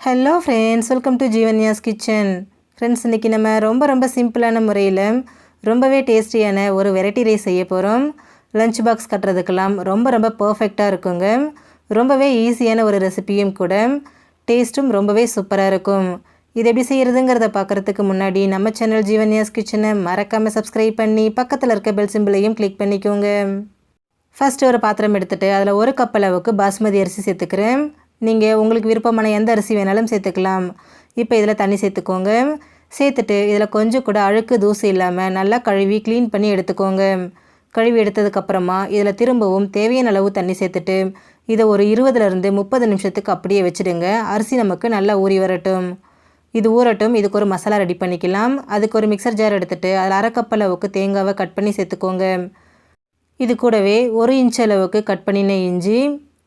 Hello friends welcome to Jeevanya's kitchen friends இன்றைக்கி நம்ம ரொம்ப ரொம்ப சிம்பிளான முறையில் ரொம்பவே டேஸ்டியான ஒரு வெரைட்டி ரைஸ் செய்ய போகிறோம் லஞ்ச் பாக்ஸ் கட்டுறதுக்கெல்லாம் ரொம்ப ரொம்ப பர்ஃபெக்டாக இருக்குங்க. ரொம்பவே ஈஸியான ஒரு ரெசிபியும் கூட டேஸ்ட்டும் ரொம்பவே சூப்பராக இருக்கும். இது எப்படி செய்கிறதுங்கிறத பார்க்குறதுக்கு முன்னாடி நம்ம சேனல் ஜீவன்யாஸ் கிச்சனை மறக்காமல் சப்ஸ்கிரைப் பண்ணி பக்கத்தில் இருக்க பெல் சிம்பிளையும் கிளிக் பண்ணிக்கோங்க. ஃபஸ்ட்டு ஒரு பாத்திரம் எடுத்துகிட்டு அதில் ஒரு கப் அளவுக்கு பாஸ்மதி அரிசி சேர்த்துக்கிறேன். நீங்கள் உங்களுக்கு விருப்பமான எந்த அரிசி வேணாலும் சேர்த்துக்கலாம். இப்போ இதில் தண்ணி சேர்த்துக்கோங்க. சேர்த்துட்டு இதில் கொஞ்சம் கூட அழுக்கு தூசி இல்லாமல் நல்லா கழுவி க்ளீன் பண்ணி எடுத்துக்கோங்க. கழுவி எடுத்ததுக்கப்புறமா இதில் திரும்பவும் தேவையான அளவு தண்ணி சேர்த்துட்டு இதை ஒரு இருபதுலேருந்து முப்பது நிமிஷத்துக்கு அப்படியே வச்சுடுங்க. அரிசி நமக்கு நல்லா ஊறி வரட்டும். இது ஊறட்டும். இதுக்கு ஒரு மசாலா ரெடி பண்ணிக்கலாம். அதுக்கு ஒரு மிக்சர் ஜார் எடுத்துகிட்டு அதில் அரை அளவுக்கு தேங்காவை கட் பண்ணி சேர்த்துக்கோங்க. இது கூடவே ஒரு இன்ச் அளவுக்கு கட் பண்ணின இஞ்சி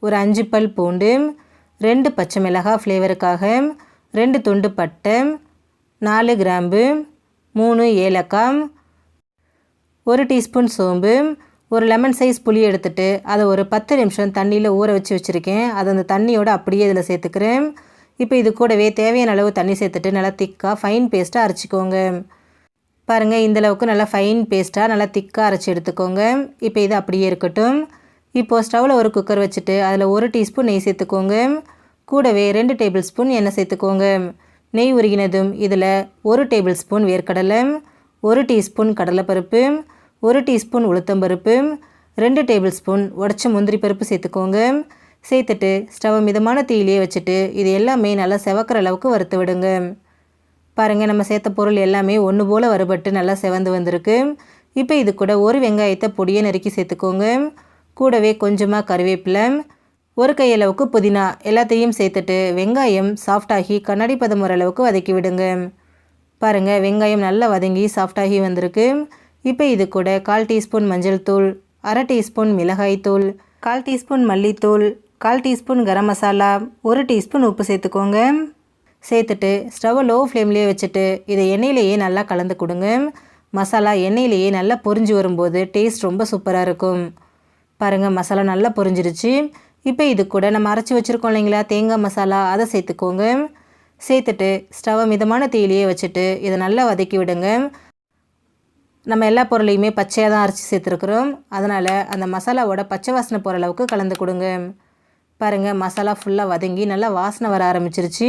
ஒரு அஞ்சு பல் பூண்டு ரெண்டு பச்சை மிளகாய் ஃப்ளேவருக்காக ரெண்டு துண்டு பட்டை நாலு கிராம்பு மூணு ஏலக்காய் ஒரு டீஸ்பூன் சோம்பு ஒரு லெமன் சைஸ் புளி எடுத்துட்டு அதை ஒரு பத்து நிமிஷம் தண்ணியில் ஊற வச்சு வச்சுருக்கேன். அதை அந்த தண்ணியோடு அப்படியே இதில் சேர்த்துக்கிறேன். இப்போ இது கூடவே தேவையான அளவு தண்ணி சேர்த்துட்டு நல்லா திக்காக ஃபைன் பேஸ்ட்டாக அரைச்சிக்கோங்க. பாருங்கள் இந்தளவுக்கு நல்லா ஃபைன் பேஸ்ட்டாக நல்லா திக்காக அரைச்சி எடுத்துக்கோங்க. இப்போ இது அப்படியே இருக்கட்டும். இப்போது ஸ்டவ்வில் ஒரு குக்கர் வச்சுட்டு அதில் ஒரு டீஸ்பூன் நெய் சேர்த்துக்கோங்க. கூடவே ரெண்டு டேபிள் ஸ்பூன் எண்ணெய் சேர்த்துக்கோங்க. நெய் உருகினதும் இதில் ஒரு டேபிள் ஸ்பூன் வேர்க்கடலை ஒரு டீஸ்பூன் கடலைப்பருப்பு ஒரு டீஸ்பூன் உளுத்தம்பருப்பு ரெண்டு டேபிள் ஸ்பூன் உடச்ச முந்திரி பருப்பு சேர்த்துக்கோங்க. சேர்த்துட்டு ஸ்டவ் மிதமான தீயிலே வச்சுட்டு இது எல்லாமே நல்லா செவக்கிற அளவுக்கு வறுத்து விடுங்க. பாருங்கள் நம்ம சேர்த்த பொருள் எல்லாமே ஒன்று போல் வறுபட்டு நல்லா செவந்து வந்திருக்கு. இப்போ இது கூட ஒரு வெங்காயத்தை பொடியை நறுக்கி சேர்த்துக்கோங்க. கூடவே கொஞ்சமாக கருவேப்பிலை ஒரு கையளவுக்கு புதினா எல்லாத்தையும் சேர்த்துட்டு வெங்காயம் சாஃப்டாகி கண்ணாடி பதம் ஓரளவுக்கு வதக்கி விடுங்க. பாருங்கள் வெங்காயம் நல்லா வதங்கி சாஃப்டாகி வந்திருக்கு. இப்போ இது கூட கால் டீஸ்பூன் மஞ்சள் தூள் அரை டீஸ்பூன் மிளகாய் தூள் கால் டீஸ்பூன் மல்லித்தூள் கால் டீஸ்பூன் கரம் மசாலா ஒரு டீஸ்பூன் உப்பு சேர்த்துக்கோங்க. சேர்த்துட்டு ஸ்டவ்வை லோ ஃப்ளேம்லேயே வச்சுட்டு இதை எண்ணெயிலேயே நல்லா கலந்து கொடுங்க. மசாலா எண்ணெயிலேயே நல்லா பொரிஞ்சு வரும்போது டேஸ்ட் ரொம்ப சூப்பராக இருக்கும். பாருங்கள் மசாலா நல்லா பொரிஞ்சிருச்சு. இப்போ இது கூட நம்ம அரைச்சி வச்சுருக்கோம் இல்லைங்களா? தேங்காய் மசாலா அதை சேர்த்துக்கோங்க. சேர்த்துட்டு ஸ்டவ்வை மிதமான தீயிலேயே வச்சுட்டு இதை நல்லா வதக்கி விடுங்க. நம்ம எல்லா பொருளையுமே பச்சையாக தான் அரைச்சி சேர்த்துருக்குறோம். அதனால் அந்த மசாலாவோட பச்சை வாசனை போகிற அளவுக்கு கலந்து கொடுங்க. பாருங்கள் மசாலா ஃபுல்லாக வதங்கி நல்லா வாசனை வர ஆரம்பிச்சிருச்சு.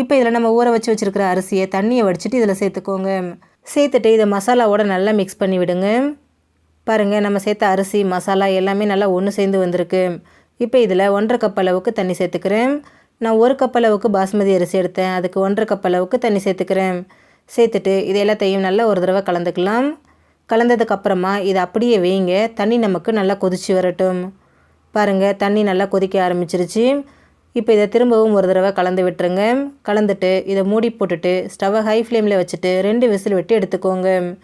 இப்போ இதில் நம்ம ஊற வச்சு வச்சுருக்கிற அரிசியை தண்ணியை வடிச்சிட்டு இதில் சேர்த்துக்கோங்க. சேர்த்துட்டு இதை மசாலாவோட நல்லா மிக்ஸ் பண்ணி விடுங்க. பாருங்கள் நம்ம சேர்த்த அரிசி மசாலா எல்லாமே நல்லா ஒன்று சேர்ந்து வந்திருக்கு. இப்போ இதில் ஒன்றரை கப் அளவுக்கு தண்ணி சேர்த்துக்கிறேன். நான் ஒரு கப் அளவுக்கு பாஸ்மதி அரிசி எடுத்தேன். அதுக்கு ஒன்றரை கப் அளவுக்கு தண்ணி சேர்த்துக்கிறேன். சேர்த்துட்டு இது எல்லாத்தையும் நல்லா ஒரு தடவை கலந்துக்கலாம். கலந்ததுக்கப்புறமா இதை அப்படியே வைங்க. தண்ணி நமக்கு நல்லா கொதிச்சு வரட்டும். பாருங்கள் தண்ணி நல்லா கொதிக்க ஆரம்பிச்சிருச்சு. இப்போ இதை திரும்பவும் ஒரு தடவை கலந்து விட்டுருங்க. கலந்துட்டு இதை மூடி போட்டுட்டு ஸ்டவ்வை ஹை ஃப்ளேமில் வச்சுட்டு ரெண்டு விசில் விட்டு எடுத்துக்கோங்க.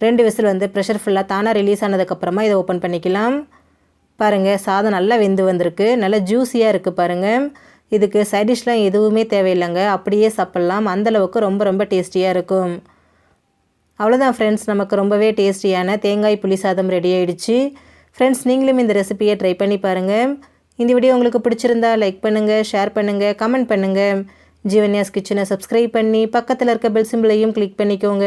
ரெண்டு விசில் வந்து ப்ரெஷர் ஃபுல்லாக தானாக ரிலீஸ் ஆனதுக்கப்புறமா இதை ஓப்பன் பண்ணிக்கலாம். பாருங்கள் சாதம் நல்லா வெந்து வந்திருக்கு. நல்லா ஜூஸியாக இருக்குது பாருங்கள் இதுக்கு சைடிஷ்லாம் எதுவுமே தேவையில்லைங்க. அப்படியே சாப்பிட்லாம். அந்தளவுக்கு ரொம்ப ரொம்ப டேஸ்டியாக இருக்கும். அவ்வளோதான் ஃப்ரெண்ட்ஸ் நமக்கு ரொம்பவே டேஸ்டியான தேங்காய் புளி சாதம் ரெடி ஆகிடுச்சு ஃப்ரெண்ட்ஸ் நீங்களும் இந்த ரெசிபியை ட்ரை பண்ணி பாருங்கள் இந்த வீடியோ உங்களுக்கு பிடிச்சிருந்தா லைக் பண்ணுங்கள் ஷேர் பண்ணுங்கள் கமெண்ட் பண்ணுங்கள் ஜீவன்யாஸ் கிச்சனை சப்ஸ்கிரைப் பண்ணி பக்கத்தில் இருக்க பெல் சிம்பிளையும் கிளிக் பண்ணிக்கோங்க.